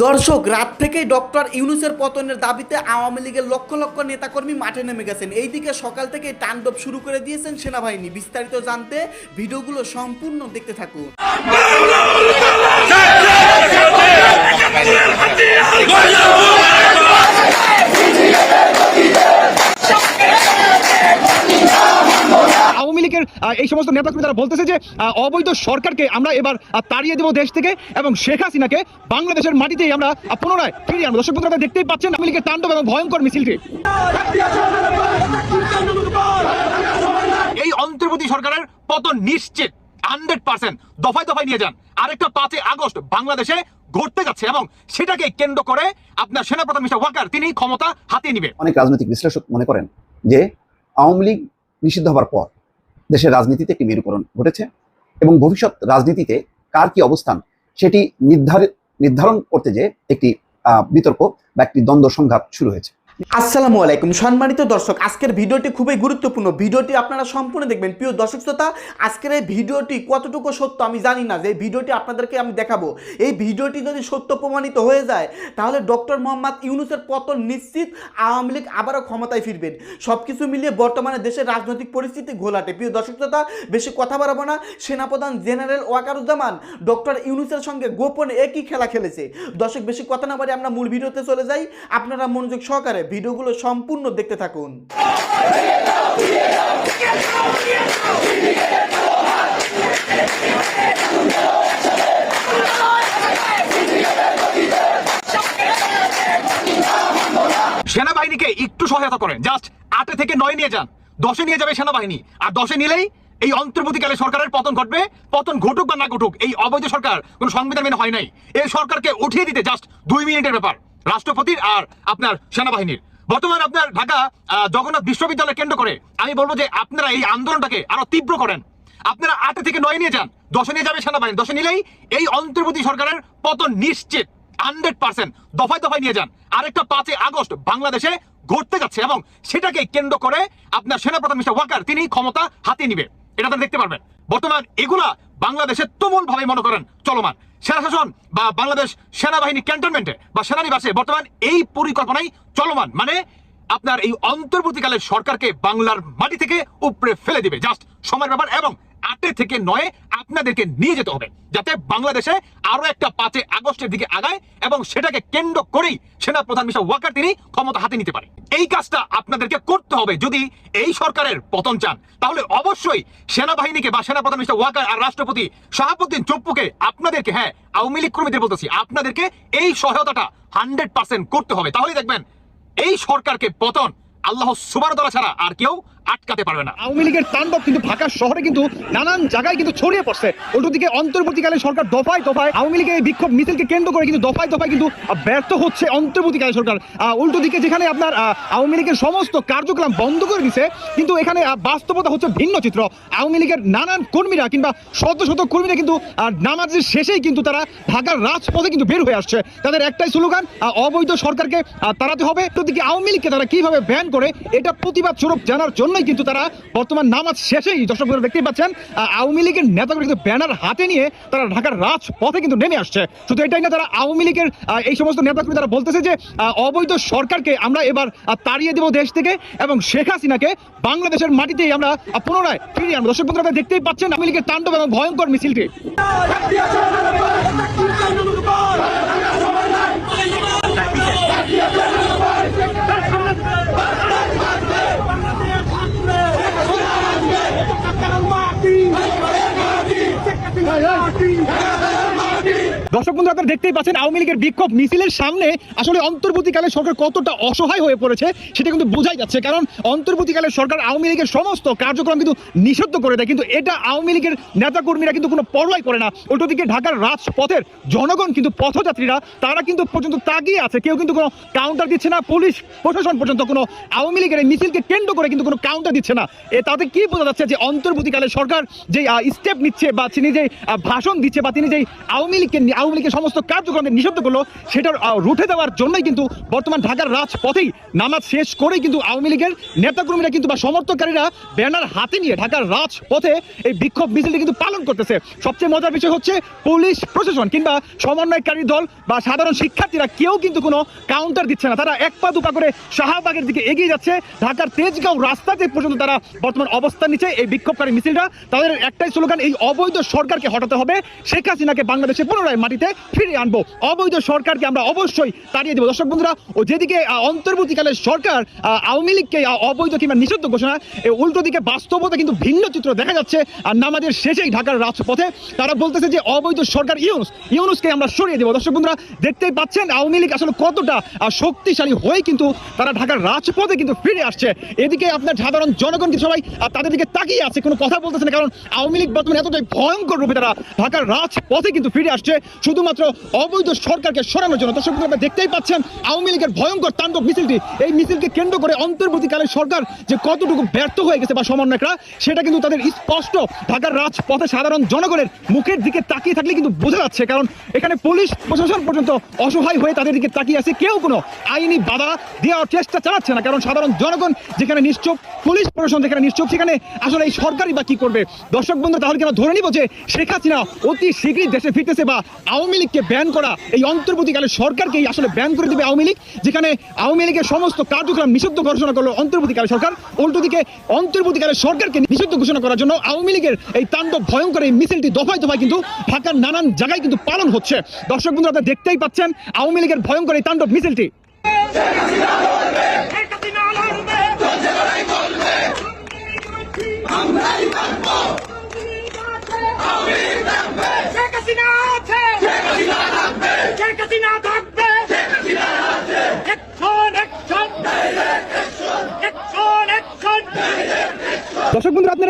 দর্শক রাত থেকেই ডক্টর ইউনুসের পতনের দাবিতে আওয়ামী লীগের লক্ষ লক্ষ নেতাকর্মী মাঠে নেমে গেছেন এইদিকে সকাল থেকেই তাণ্ডব শুরু করে দিয়েছেন সেনাবাহিনী বিস্তারিত জানতে ভিডিওগুলো সম্পূর্ণ দেখতে থাকুন আওয়ামী এই সমস্ত নেতাকর্মী তারা বলতেছে যে অবৈধ সরকারকে আমরা এবার তাড়িয়ে দেব দেশ থেকে এবং শেখ হাসিনাকে বাংলাদেশের মাটিতেই আমরা পুনরায় ফিরিয়ে আনব। দর্শক বন্ধুরা দেখতেই পাচ্ছেন আওয়ামী লীগের তাণ্ডব এবং ভয়ঙ্কর মিছিলটি। এই অন্তর্বর্তী সরকারের পতন নিশ্চিত হান্ড্রেড পার্সেন্ট দফায় দফায় নিয়ে যান। আরেকটা পাঁচই আগস্ট বাংলাদেশে ঘটতে যাচ্ছে এবং সেটাকে কেন্দ্র করে আপনার সেনাপ্রধান মিস্টার ওয়াকার তিনি ক্ষমতা হাতিয়ে নিবে। অনেক রাজনৈতিক বিশ্লেষক মনে করেন যে আওয়ামী লীগ নিষিদ্ধ হবার পর দেশের রাজনীতিতে একটি মেরুকরণ ঘটেছে এবং ভবিষ্যৎ রাজনীতিতে কার কি অবস্থান সেটি নির্ধারণ করতে যে একটি বিতর্ক বা একটি দ্বন্দ্ব সংঘাত শুরু হয়েছে। আসসালামু আলাইকুম। সম্মানিত দর্শক, আজকের ভিডিওটি খুবই গুরুত্বপূর্ণ। ভিডিওটি আপনারা সম্পূর্ণ দেখবেন। প্রিয় দর্শক শ্রোতা আজকের এই ভিডিওটি কতটুকু সত্য আমি জানি না, যে ভিডিওটি আপনাদেরকে আমি দেখাবো। এই ভিডিওটি যদি সত্য প্রমাণিত হয়ে যায়, তাহলে ডক্টর মোহাম্মদ ইউনুসের পতন নিশ্চিত আওয়ামী লীগ আবারও ক্ষমতায় ফিরবেন। সব কিছু মিলিয়ে বর্তমানে দেশের রাজনৈতিক পরিস্থিতি ঘোলাটে। প্রিয় দর্শক শ্রোতা বেশি কথা বাড়াবো না। সেনাপ্রধান জেনারেল ওয়াকারুজ্জামান ডক্টর ইউনুসের সঙ্গে গোপনে একই খেলা খেলেছে। দর্শক, বেশি কথা না বাড়ি আমরা মূল ভিডিওতে চলে যাই। আপনারা মনোযোগ সহকারে ভিডিওগুলো সম্পূর্ণ দেখতে থাকুন। সেনাবাহিনীকে একটু সহায়তা করেন। জাস্ট আটে থেকে নয় নিয়ে যান। দশে নিয়ে যাবে সেনাবাহিনী। আর দশে নিলেই এই অন্তর্বর্তীকালে সরকারের পতন ঘটবে। পতন ঘটুক বা না ঘটুক, এই অবৈধ সরকার কোনো সংবিধান মেনে হয় নাই। এই সরকারকে উঠিয়ে দিতে জাস্ট দুই মিনিটের ব্যাপার। রাষ্ট্রপতির আর আপনার সেনাবাহিনীর। বর্তমান আপনার ঢাকা জগন্নাথ বিশ্ববিদ্যালয় কেন্দ্র করে আমি বলব যে আপনারা এই আন্দোলনটাকে আরও তীব্র করেন। আপনারা আটে থেকে নয় নিয়ে যান, দশে নিয়ে যাবে সেনাবাহিনী, দশে নিলেই এই অন্তর্বর্তী সরকারের পতন নিশ্চিত হান্ড্রেড পার্সেন্ট দফায় দফায় নিয়ে যান। আরেকটা পাঁচই আগস্ট বাংলাদেশে ঘটতে যাচ্ছে এবং সেটাকে কেন্দ্র করে আপনার সেনাপ্রধান মিস্টার ওয়াকার, তিনি ক্ষমতা হাতিয়ে নিবে। এটা আপনারা দেখতে পারবেন। বর্তমান এগুলা বাংলাদেশে তুমুল ভাবে মনে করেন চলমান। সেনা শাসন বা বাংলাদেশ সেনাবাহিনী ক্যান্টনমেন্টে বা সেনানিবাসে বর্তমান এই পরিকল্পনাই চলমান। মানে আপনার এই অন্তর্বর্তীকালে সরকারকে বাংলার মাটি থেকে উপরে ফেলে দিবে। জাস্ট সময়ের ব্যাপার এবং আটে থেকে নয়ে আপনাদেরকে নিয়ে যেতে হবে, যাতে বাংলাদেশে আরও একটা পাঁচে আগস্টের দিকে আগায় এবং সেটাকে কেন্দ্র করেই সেনা প্রধান মিস্টার ওয়াকার তিনি ক্ষমতা হাতে নিতে পারে এই কাজটা আপনাদেরকে করতে হবে যদি এই সরকারের পতন চান। তাহলে অবশ্যই সেনাবাহিনীকে বা সেনা প্রধান ওয়াকার আর রাষ্ট্রপতি শাহাবুদ্দিন চপ্পুকে আপনাদেরকে হ্যাঁ আওয়ামী লীগ কর্মীদের বলতেছি, আপনাদেরকে এই সহায়তাটা হান্ড্রেড পার্সেন্ট করতে হবে। তাহলে দেখবেন এই সরকারকে পতন আল্লাহ সুবান ছাড়া আর কেউ আটকাতে পারবে না। আওয়ামী লীগের তাণ্ডব কিন্তু ঢাকা শহরে কিন্তু নানান জায়গায় কিন্তু ছড়িয়ে পড়ছে। উল্টো দিকে অন্তর্বর্তীকালে সরকার দফায় দফায় আওয়ামী লীগের এই বিক্ষোভ মিছিলকে কেন্দ্র করে কিন্তু দফায় দফায় কিন্তু ব্যর্থ হচ্ছে অন্তর্বর্তীকালে সরকার। উল্টো দিকে যেখানে আপনার আওয়ামী লীগের সমস্ত কার্যক্রম বন্ধ করে দিছে, কিন্তু এখানে বাস্তবতা হচ্ছে ভিন্ন চিত্র। আওয়ামী লীগের নানান কর্মীরা কিংবা শত শত কর্মীরা কিন্তু নামাজের শেষেই কিন্তু তারা ঢাকার রাজপথে কিন্তু বের হয়ে আসছে। তাদের একটাই স্লোগান অবৈধ সরকারকে তাড়াতে হবে। দিকে আওয়ামী লীগকে তারা কীভাবে ব্যান করে, এটা প্রতিবাদ স্বরূপ জানার জন্যই কিন্তু তারা বর্তমান নামাজ শেষেই দর্শক দেখতেই পাচ্ছেন আওয়ামী লীগের নেতাগুলো কিন্তু ব্যানার হাতে নিয়ে তারা ঢাকার রাজপথে কিন্তু নেমে আসছে। শুধু এটাই না, তারা আওয়ামী লীগের এই সমস্ত নেতাকর্মী তারা বলতেছে যে অবৈধ সরকারকে আমরা এবার তাড়িয়ে দেব দেশ থেকে এবং শেখ হাসিনাকে বাংলাদেশের মাটিতেই আমরা পুনরায় ফিরিয়ে আনব। দর্শক বন্ধুরা দেখতেই পাচ্ছেন আওয়ামী লীগের তাণ্ডব এবং ভয়ঙ্কর মিছিলটি। দর্শক আপনারা দেখতেই পাচ্ছেন আওয়ামী লীগের বিক্ষোভ মিছিলের সামনে আসলে অন্তর্বর্তীকালে সরকার কতটা অসহায় হয়ে পড়েছে সেটা কিন্তু বোঝাই যাচ্ছে। কারণ অন্তর্বর্তীকালে সরকার আওয়ামী লীগের সমস্ত কার্যক্রম কিন্তু নিষিদ্ধ করে দেয়। কিন্তু এটা আওয়ামী লীগের নেতাকর্মীরা কিন্তু কোনো পরোয়াই করে না। উল্টো দিকে ঢাকার রাজপথের জনগণ কিন্তু পথযাত্রীরা, তারা কিন্তু পর্যন্ত তাগিয়ে আছে। কেউ কিন্তু কোনো কাউন্টার দিচ্ছে না। পুলিশ প্রশাসন পর্যন্ত কোনো আওয়ামী লীগের মিছিলকে কেন্দ্র করে কিন্তু কোনো কাউন্টার দিচ্ছে না। এ তাতে কি বোঝা যাচ্ছে যে অন্তর্বর্তীকালে সরকার যে স্টেপ নিচ্ছে বা তিনি যে ভাষণ দিচ্ছে বা তিনি যে আওয়ামী লীগকে, আওয়ামী লীগের সমস্ত কার্যক্রমকে নিষিদ্ধ করল, সেটার রুখে দেওয়ার জন্যই কিন্তু বর্তমান ঢাকার রাজপথেই নামাজ শেষ করেই কিন্তু আওয়ামী লীগের নেতাকর্মীরা কিন্তু বা সমর্থককারীরা ব্যানার হাতে নিয়ে ঢাকার রাজপথে এই বিক্ষোভ মিছিলটি কিন্তু পালন করতেছে। সবচেয়ে মজার বিষয় হচ্ছে পুলিশ প্রশাসন কিংবা সমন্বয়কারী দল বা সাধারণ শিক্ষার্থীরা কেউ কিন্তু কোনো কাউন্টার দিচ্ছে না। তারা এক পা দুপা করে শাহবাগের দিকে এগিয়ে যাচ্ছে। ঢাকার তেজগাঁও রাস্তাতে পর্যন্ত তারা বর্তমান অবস্থান নিচ্ছে এই বিক্ষোভকারী মিছিলটা। তাদের একটাই স্লোগান, এই অবৈধ সরকারকে হটাতে হবে। শেখ হাসিনাকে বাংলাদেশে পুনরায় মাটিতে ফিরিয়ে আনব। অবৈধ সরকারকে আমরা অবশ্যই তাড়িয়ে দেবো। দর্শক বন্ধুরা ও যেদিকে আহ, অন্তর্বর্তীকালের সরকার আওয়ামী লীগকে অবৈধ কিংবা নিষিদ্ধ ঘোষণা উল্টো দিকে বাস্তবতা কিন্তু ভিন্ন চিত্র দেখা যাচ্ছে। আর নামাজের শেষেই ঢাকার রাজপথে তারা বলতেছে যে অবৈধ সরকার ইউনুস ইউনুসকে আমরা সরিয়ে দেবো। দর্শক বন্ধুরা দেখতেই পাচ্ছেন আওয়ামী লীগ আসলে কতটা শক্তিশালী হয়ে কিন্তু তারা ঢাকার রাজপথে কিন্তু ফিরে আসছে। এদিকে আপনার সাধারণ জনগণ কিন্তু সবাই তাদের দিকে তাকিয়ে আছে কোনো কথা বলতেছে না কারণ আওয়ামী লীগ বর্তমানে এতটাই ভয়ঙ্কর রূপে তারা ঢাকার রাজপথে কিন্তু ফিরে আসছে। শুধুমাত্র অবৈধ সরকারকে সরানোর জন্য। দর্শক আপনারা দেখতেই পাচ্ছেন আওয়ামী লীগের ভয়ঙ্কর তাণ্ডব মিছিলটি। এই মিছিলকে কেন্দ্র করে অন্তর্বর্তীকালের সরকার যে কতটুকু ব্যর্থ হয়ে গেছে বা সমন্বয়করা, সেটা কিন্তু তাদের স্পষ্ট ঢাকার রাজপথে সাধারণ জনগণের মুখের দিকে তাকিয়ে থাকলে কিন্তু বোঝা যাচ্ছে। কারণ এখানে পুলিশ প্রশাসন পর্যন্ত অসহায় হয়ে তাদের দিকে তাকিয়ে আছে। কেউ কোনো আইনি বাধা দেওয়ার চেষ্টা চালাচ্ছে না। কারণ সাধারণ জনগণ যেখানে নিশ্চুপ, পুলিশ প্রশাসন যেখানে নিশ্চুপ, সেখানে আসলে এই সরকারই বা কি করবে? দর্শক বন্ধু তাহলে কেন ধরে নিব যে শেখ হাসিনা অতি শীঘ্রই দেশে ফিরতেছে বা আওয়ামী লীগকে ব্যান করা, এই অন্তর্বর্তীকালের সরকারকেই আসলে ব্যান করে দেবে আওয়ামী লীগ, যেখানে আওয়ামী লীগের সমস্ত কার্যক্রম নিষিদ্ধ ঘোষণা করল অন্তর্বর্তীকালের সরকার। উল্টো দিকে অন্তর্বর্তীকালের সরকারকে নিষিদ্ধ ঘোষণা করার জন্য আওয়ামী লীগের এই তাণ্ডব ভয়ঙ্কর এই মিছিলটি দফায় দফায় কিন্তু ঢাকার নানান জায়গায় কিন্তু পালন হচ্ছে। দর্শক বন্ধু আপনারা দেখতেই পাচ্ছেন আওয়ামী লীগের ভয়ঙ্কর এই তাণ্ডব মিছিলটি। শেখ হাসিনা আছে শেখ হাসিনা থাকবে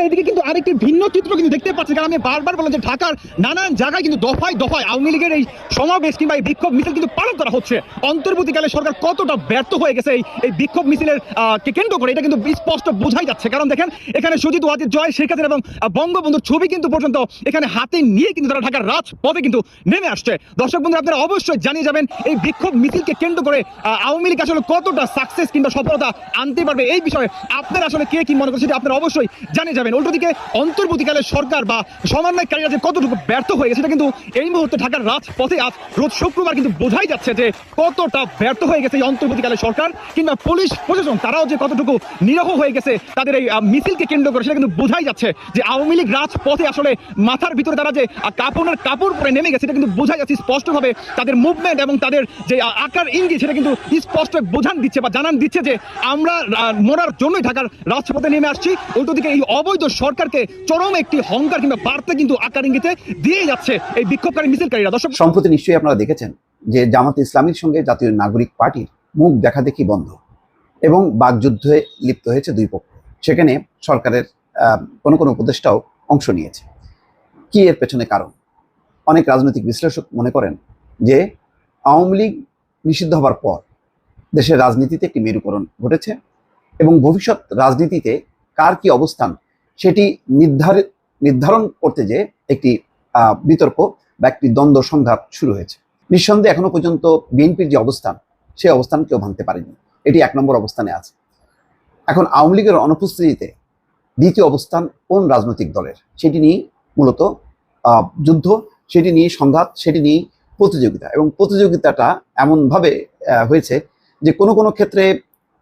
আপনারা এদিকে কিন্তু আরেকটি ভিন্ন চিত্র কিন্তু দেখতে পাচ্ছেন। কারণ আমি বারবার বললাম যে ঢাকার নানান জায়গায় কিন্তু দফায় দফায় আওয়ামী লীগের এই সমাবেশ কিংবা এই বিক্ষোভ মিছিল কিন্তু পালন করা হচ্ছে। অন্তর্বর্তীকালে সরকার কতটা ব্যর্থ হয়ে গেছে এই এই বিক্ষোভ মিছিলের কেন্দ্র করে? এটা কিন্তু স্পষ্ট বোঝাই যাচ্ছে। কারণ দেখেন, এখানে সুজিত ওয়াজিদ, জয় শেখ হাসিনা এবং বঙ্গবন্ধুর ছবি কিন্তু পর্যন্ত এখানে হাতে নিয়ে কিন্তু তারা ঢাকার রাজপথে কিন্তু নেমে আসছে। দর্শক বন্ধু আপনারা অবশ্যই জানিয়ে যাবেন এই বিক্ষোভ মিছিলকে কেন্দ্র করে আওয়ামী লীগ আসলে কতটা সাকসেস কিংবা সফলতা আনতে পারবে এই বিষয়ে। আপনারা আসলে কে কি মনে করছে আপনারা অবশ্যই জানিয়ে যাবেন। উল্টো দিকে অন্তর্বর্তীকালে সরকার বা সমন্বয়কারীরা যে কতটুকু ব্যর্থ হয়ে গেছে কিন্তু এই মুহূর্তে ঢাকার রাজপথে আজ রোজ শুক্রবার কিন্তু বোঝাই যাচ্ছে যে কতটা ব্যর্থ হয়ে গেছে এই অন্তর্বর্তীকালে সরকার কিংবা পুলিশ প্রশাসন। তারাও যে কতটুকু নিরহ হয়ে গেছে, তাদের এই মিছিলকে কেন্দ্র করে সেটা কিন্তু বোঝাই যাচ্ছে যে আওয়ামী লীগ রাজপথে আসলে মাথার ভিতরে তারা যে কাপড়ের কাপড় পরে নেমে গেছে, সেটা কিন্তু বোঝাই যাচ্ছে স্পষ্টভাবে তাদের মুভমেন্ট এবং তাদের যে আকার ইঙ্গিত, সেটা কিন্তু স্পষ্ট বোঝান দিচ্ছে বা জানান দিচ্ছে যে আমরা মরার জন্যই ঢাকার রাজপথে নেমে আসছি। উল্টো দিকে এই অবৈধ সরকারকে চরম একটি হংকার কিংবা বার্তা কিন্তু আকার ইঙ্গিতে দিয়ে যাচ্ছে এই বিক্ষোভকারী মিছিলকারীরা। দর্শক, সম্প্রতি নিশ্চয়ই আপনারা দেখেছেন যে জামাত ইসলামীর সঙ্গে জাতীয় নাগরিক পার্টির মুখ দেখা দেখি বন্ধ এবং বাকযুদ্ধে লিপ্ত হয়েছে দুই পক্ষ। সেখানে সরকারের কোনো কোনো উপদেষ্টাও অংশ নিয়েছে। কি এর পেছনে কারণ? অনেক রাজনৈতিক বিশ্লেষক মনে করেন যে আওয়ামী লীগ নিষিদ্ধ হবার পর দেশের রাজনীতিতে একটি মেরুকরণ ঘটেছে এবং ভবিষ্যৎ রাজনীতিতে কার কি অবস্থান সেটি নির্ধারিত নির্ধারণ করতে যে একটি বিতর্ক বা একটি দ্বন্দ্ব সংঘাত শুরু হয়েছে। নিঃসন্দেহে এখনও পর্যন্ত বিএনপির যে অবস্থান সেই অবস্থান কেউ ভাঙতে পারেনি। এটি এক নম্বর অবস্থানে আছে। এখন আওয়ামী লীগের অনুপস্থিতিতে দ্বিতীয় অবস্থান কোন রাজনৈতিক দলের? সেটি নিয়ে মূলত যুদ্ধ, সেটি নিয়ে সংঘাত, সেটি নিয়ে প্রতিযোগিতা এবং প্রতিযোগিতাটা এমনভাবে হয়েছে যে কোনো কোনো ক্ষেত্রে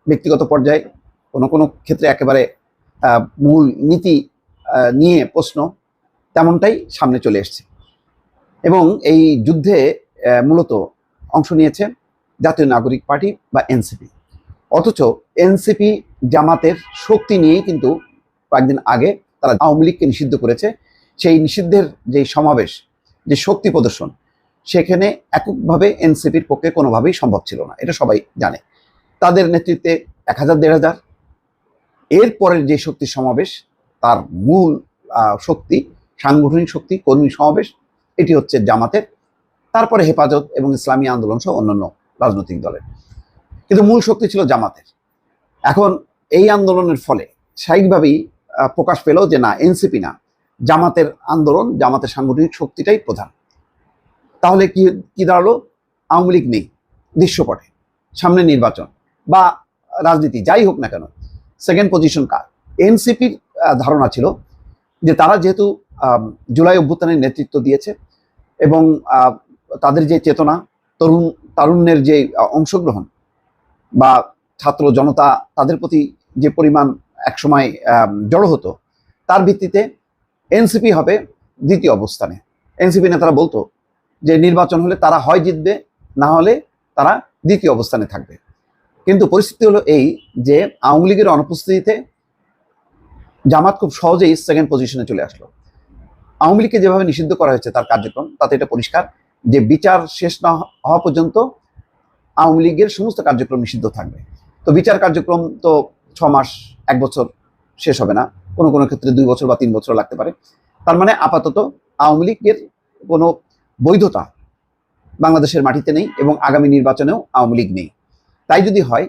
ব্যক্তিগত পর্যায়ে, কোনো কোনো ক্ষেত্রে একেবারে মূল নীতি নিয়ে প্রশ্ন তেমনটাই সামনে চলে এসছে। এবং এই যুদ্ধে মূলত অংশ নিয়েছে জাতীয় নাগরিক পার্টি বা এনসিপি। অথচ এনসিপি জামাতের শক্তি নিয়েই কিন্তু কয়েকদিন আগে তারা আওয়ামী লীগকে নিষিদ্ধ করেছে। সেই নিষিদ্ধের যে সমাবেশ, যে শক্তি প্রদর্শন, সেখানে এককভাবে এনসিপির পক্ষে কোনোভাবেই সম্ভব ছিল না, এটা সবাই জানে। তাদের নেতৃত্বে এক হাজার, দেড় হাজার এরপরের যে শক্তি সমাবেশ, তার মূল শক্তি, সাংগঠনিক শক্তি, কর্মী সমাবেশ, এটি হচ্ছে জামাতের, তারপরে হেফাজত এবং ইসলামী আন্দোলন সহ অন্যান্য রাজনৈতিক দলের। কিন্তু মূল শক্তি ছিল জামাতের। এখন এই আন্দোলনের ফলে স্বাভাবিকভাবেই প্রকাশ পেল যে না, এনসিপি না, জামাতের আন্দোলন, জামাতের সাংগঠনিক শক্তিটাই প্রধান। তাহলে কি কি দাঁড়াল? আওয়ামী লীগ নেই, দৃশ্যপটে, সামনে নির্বাচন বা রাজনীতি যাই হোক না কেন সেকেন্ড পজিশন কার? এনসিপির ধারণা ছিল যে তারা যেহেতু জুলাই অভ্যুত্থানের নেতৃত্ব দিয়েছে এবং তাদের যে চেতনা, তরুণ, তারুণ্যের যে অংশগ্রহণ বা ছাত্র জনতা তাদের প্রতি যে পরিমাণ একসময় জড়ো হতো, তার ভিত্তিতে এনসিপি হবে দ্বিতীয় অবস্থানে। এনসিপি নেতারা বলতো যে নির্বাচন হলে তারা হয় জিতবে, না হলে তারা দ্বিতীয় অবস্থানে থাকবে। কিন্তু পরিস্থিতি হলো এই যে আওয়ামী লীগের অনুপস্থিতিতে জামাত খুব সহজেই সেকেন্ড পজিশনে চলে আসলো। আওয়ামী লীগকে যেভাবে নিষিদ্ধ করা হয়েছে তার কার্যক্রম, তাতে এটা পরিষ্কার যে বিচার শেষ না হওয়া পর্যন্ত আওয়ামী লীগের সমস্ত কার্যক্রম নিষিদ্ধ থাকবে। তো বিচার কার্যক্রম তো ছ মাস, এক বছর শেষ হবে না। কোনো কোনো ক্ষেত্রে দুই বছর বা তিন বছর লাগতে পারে। তার মানে আপাতত আওয়ামী লীগের কোনো বৈধতা বাংলাদেশের মাটিতে নেই এবং আগামী নির্বাচনেও আওয়ামী লীগ নেই। তাই যদি হয়,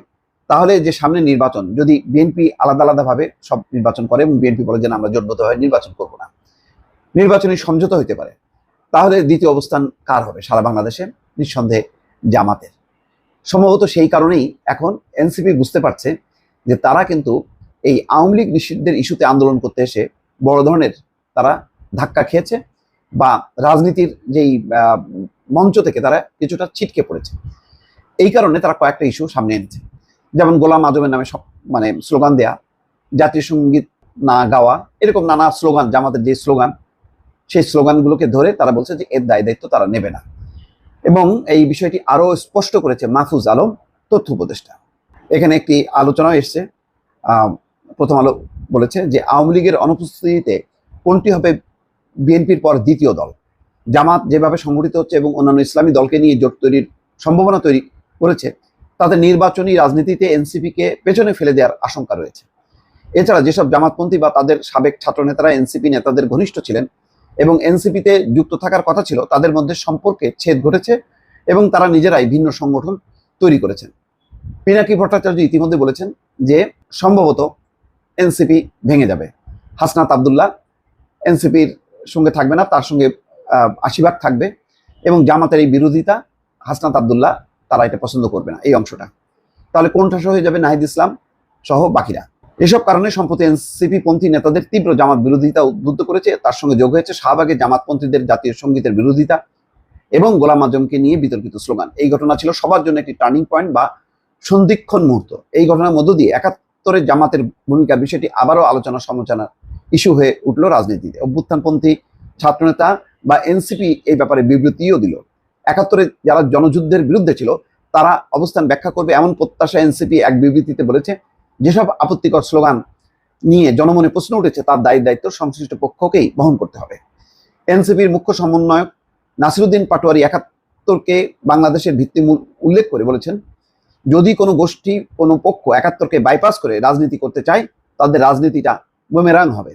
তাহলে যে সামনে নির্বাচন, যদি বিএনপি আলাদা আলাদাভাবে সব নির্বাচন করে এবং বিএনপি বলে যে আমরা জোটবদ্ধ হয়ে নির্বাচন করব না। নির্বাচনী সমঝোতা হতে পারে। তাহলে দ্বিতীয় অবস্থান কার হবে? সারা বাংলাদেশে নিঃসন্দেহে জামাতের। সম্ভবত সেই কারণেই এখন এনসিপি বুঝতে পারছে যে তারা কিন্তু এই আওয়ামী লীগ নিষিদ্ধের ইস্যুতে আন্দোলন করতে এসে বড় ধরনের তারা ধাক্কা খেয়েছে বা রাজনীতির যেই মঞ্চ থেকে তারা কিছুটা ছিটকে পড়েছে। এই কারণে তারা কয়েকটা ইস্যু সামনে এনেছে। যেমন গোলাম আজমের নামে সব মানে স্লোগান দেয়া, জাতীয় সংগীত না গাওয়া, এরকম নানা স্লোগান, জামাতের যে স্লোগান, সেই স্লোগানগুলোকে ধরে তারা বলছে যে এর দায় দায়িত্ব তারা নেবে না। এবং এই বিষয়টি আরও স্পষ্ট করেছে মাহফুজ আলম, তথ্য উপদেষ্টা। এখানে একটি আলোচনা এসছে। প্রথম আলো বলেছে যে আওয়ামী লীগের অনুপস্থিতিতে কোনটি হবে বিএনপির পর দ্বিতীয় দল? জামাত যেভাবে সংগঠিত হচ্ছে এবং অন্যান্য ইসলামী দলকে নিয়ে জোট তৈরির সম্ভাবনা তৈরি করেছে, তাতে নির্বাচনী রাজনীতিতে এনসিপিকে পেছনে ফেলে দেওয়ার আশঙ্কা রয়েছে। এছাড়া যেসব জামাতপন্থী বা তাদের সাবেক ছাত্রনেতারা এনসিপি নেতাদের ঘনিষ্ঠ ছিলেন এবং এনসিপিতে যুক্ত থাকার কথা ছিল, তাদের মধ্যে সম্পর্কে ছেদ ঘটেছে এবং তারা নিজেরাই ভিন্ন সংগঠন তৈরি করেছেন। পিনাকি ভট্টাচার্য ইতিমধ্যে বলেছেন যে, সম্ভবত এনসিপি ভেঙে যাবে। হাসনাত আবদুল্লাহ এনসিপির সঙ্গে থাকবে না, তার সঙ্গে আশীর্বাদ থাকবে এবং জামাতের এই বিরোধিতা হাসনাত আবদুল্লাহ তারা এটা পছন্দ করবে না, এই অংশটা। তাহলে কোনটা হয়ে যাবে নাহিদ ইসলাম সহ বাকিরা? এসব কারণে সম্প্রতি এনসিপি পন্থী নেতাদের তীব্র জামাত বিরোধিতা উদ্বুদ্ধ করেছে, তার সঙ্গে যোগ হয়েছে শাহবাগে জামাতপন্থীদের জাতীয় সঙ্গীতের বিরোধিতা এবং গোলাম আজমকে নিয়ে বিতর্কিত স্লোগান। এই ঘটনা ছিল সবার জন্য একটি টার্নিং পয়েন্ট বা সন্ধিক্ষণ মুহূর্ত। এই ঘটনার মধ্য দিয়ে একাত্তরের জামাতের ভূমিকা বিষয়টি আবারও আলোচনা সমালোচনার ইস্যু হয়ে উঠল রাজনীতিতে। অভ্যুত্থানপন্থী ছাত্রনেতা বা এনসিপি এই ব্যাপারে বিবৃতিও দিল। একাত্তরে যারা জনযুদ্ধের বিরুদ্ধে ছিল, তারা অবস্থান ব্যাখ্যা করবে এমন প্রত্যাশা এনসিপি এক বিবৃতিতে বলেছে, যেসব আপত্তিকর স্লোগান নিয়ে জনমনে প্রশ্ন উঠেছে, তার দায়ী দায়িত্ব সংশ্লিষ্ট পক্ষকেই বহন করতে হবে। এনসিপির মুখ্য সমন্বয়ক নাসিরুদ্দিন পাটোয়ারি একাত্তরকে বাংলাদেশের ভিত্তিমূল উল্লেখ করে বলেছেন, যদি কোনো গোষ্ঠী, কোনো পক্ষ একাত্তরকে বাইপাস করে রাজনীতি করতে চায়, তাদের রাজনীতিটা বুমেরাং হবে।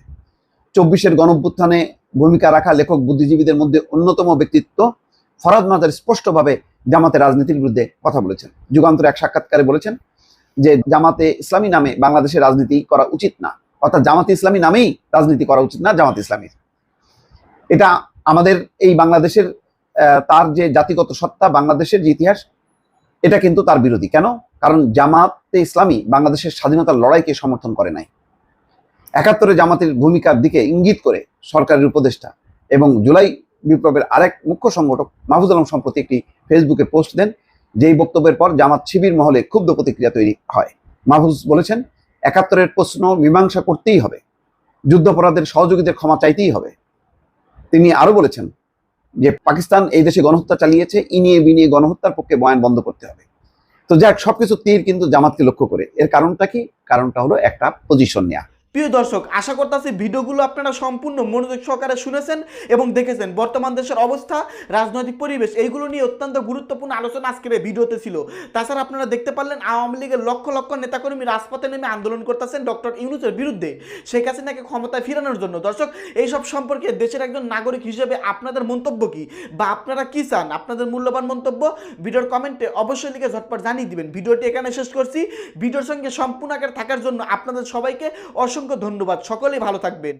চব্বিশের গণভ্যুত্থানে ভূমিকা রাখা লেখক বুদ্ধিজীবীদের মধ্যে অন্যতম ব্যক্তিত্ব ফরাদ মাজার স্পষ্টভাবে জামাতে রাজনীতির বিরুদ্ধে কথা বলেছেন। যুগান্তর এক সাক্ষাৎকারে বলেছেন যে, জামাতে ইসলামী নামে বাংলাদেশে রাজনীতি করা উচিত না। অর্থাৎ জামাতে ইসলামী নামেই রাজনীতি করা উচিত না জামাত ইসলামীর। এটা আমাদের এই বাংলাদেশের তার যে জাতিগত সত্তা, বাংলাদেশের যে ইতিহাস, এটা কিন্তু তার বিরোধী। কেন? কারণ জামাতে ইসলামী বাংলাদেশের স্বাধীনতার লড়াইকে সমর্থন করে নাই। একাত্তরে জামাতের ভূমিকার দিকে ইঙ্গিত করে সরকারের উপদেষ্টা এবং জুলাই বিপ্লবের আরেক মুখ্য সংগঠক মাহফুজ আলম সম্প্রতি একটি ফেসবুকে পোস্ট দেন, যেই বক্তব্যের পর জামাত শিবির মহলে ক্ষুব্ধ প্রতিক্রিয়া তৈরি হয়। মাহফুজ বলেছেন, একাত্তরের প্রশ্ন মীমাংসা করতেই হবে, যুদ্ধাপরাধের সহযোগীদের ক্ষমা চাইতেই হবে। তিনি আরও বলেছেন যে, পাকিস্তান এই দেশে গণহত্যা চালিয়েছে, ইনিয়ে বিনিয়ে গণহত্যার পক্ষে বয়ান বন্ধ করতে হবে। তো যাক, সবকিছু তীর কিন্তু জামাতকে লক্ষ্য করে। এর কারণটা কি? কারণটা হলো একটা পজিশন নেওয়া প্রিয় দর্শক, আশা করতেছি ভিডিওগুলো আপনারা সম্পূর্ণ মনোযোগ সহকারে শুনেছেন এবং দেখেছেন। বর্তমান দেশের অবস্থা, রাজনৈতিক পরিবেশ, এইগুলো নিয়ে অত্যন্ত গুরুত্বপূর্ণ আলোচনা আজকের ভিডিওতে ছিল। তাছাড়া আপনারা দেখতে পারলেন, আওয়ামী লীগের লক্ষ লক্ষ নেতাকর্মী রাজপথে নেমে আন্দোলন করতেছেন ডক্টর ইউনুসের বিরুদ্ধে। শেখ হাসিনাকে ক্ষমতায় ফিরানোর জন্য। দর্শক, এইসব সম্পর্কে দেশের একজন নাগরিক হিসেবে আপনাদের মন্তব্য কি? বা আপনারা কি চান? আপনাদের মূল্যবান মন্তব্য ভিডিওর কমেন্টে অবশ্যই লিখে ঝটপট জানিয়ে দিবেন। ভিডিওটি এখানে শেষ করছি। ভিডিওর সঙ্গে সম্পূর্ণ আকার থাকার জন্য আপনাদের সবাইকে অসংখ্য ধন্যবাদ। সকলেই ভালো থাকবেন।